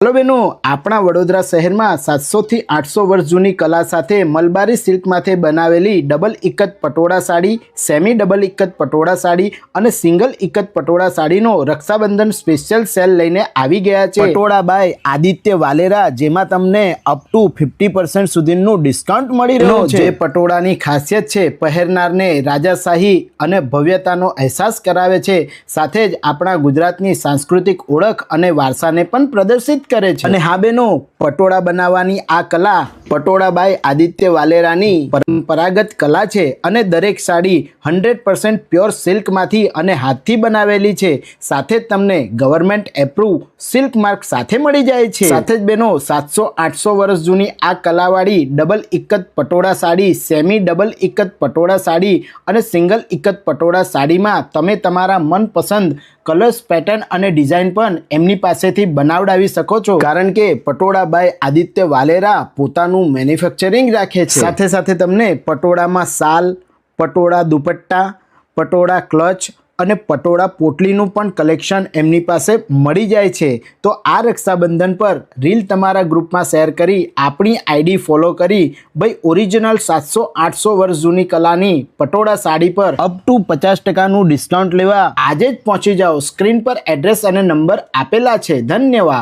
Hello બેનો આપણા વડોદરા શહેરમાં સાતસોથી આઠસો વર્ષ જૂની કલા સાથે મલબારી સિલ્કમાંથી બનાવેલી double ikat patola sari semi double ikat patola sari અને સિંગલ ઇકત પટોળા સાડીનો રક્ષાબંધન સ્પેશિયલ સેલ લઈને આવી ગયા છે. પટોળા બાય આદિત્ય વાલેરા જેમાં તમને અપ ટુ ફિફ્ટી પર્સન્ટ સુધીનું ડિસ્કાઉન્ટ મળી રહ્યું છે જે પટોળાની ખાસિયત છે પહેરનારને રાજાશાહી અને ભવ્યતાનો અહેસાસ કરાવે છે. સાથે જ આપણા ગુજરાતની સાંસ્કૃતિક ઓળખ અને વારસાને પણ પ્રદર્શિત કરે છે. અને હા બેનો પટોળા બનાવવાની આ કલા પટોળાબાઈ આદિત્ય વાલેરાની પરંપરાગત કલા છે અને દરેક સાડી હંડ્રેડ પર્સન્ટ પ્યોર સિલ્કમાંથી અને હાથથી બનાવેલી છે. સાથે જ તમને ગવર્મેન્ટ એપ્રુવ સિલ્ક માર્ક સાથે મળી જાય છે. સાથે જ બેનો સાતસો આઠસો વર્ષ જૂની આ કલાવાળી double ikat patola sari, semi double ikat patola sari અને સિંગલ ઇકત પટોળા સાડીમાં તમે તમારા મનપસંદ કલર્સ પેટર્ન અને ડિઝાઇન પણ એમની પાસેથી બનાવડાવી શકો છો? કારણ કે પટોળા બાય આદિત્ય વાલેરા પોતાનું મેન્યુફેક્ચરિંગ રાખે છે. સાથે સાથે તમને પટોળામાં સાલ પટોળા દુપટ્ટા પટોળા ક્લચ અને પટોળા પોટલીનું પણ કલેક્શન એમની પાસે મળી જાય છે. તો આ રક્ષાબંધન પર રીલ તમારા ગ્રુપમાં શેર કરી આપણી આઈડી ફોલો કરી ભાઈ ઓરિજિનલ સાતસો આઠસો વર્ષ જૂની કલાની પટોળા સાડી પર અપ ટુ પચાસ ટકાનું ડિસ્કાઉન્ટ લેવા આજે જ પહોંચી જાઓ. સ્ક્રીન પર એડ્રેસ અને નંબર આપેલા છે. ધન્યવાદ.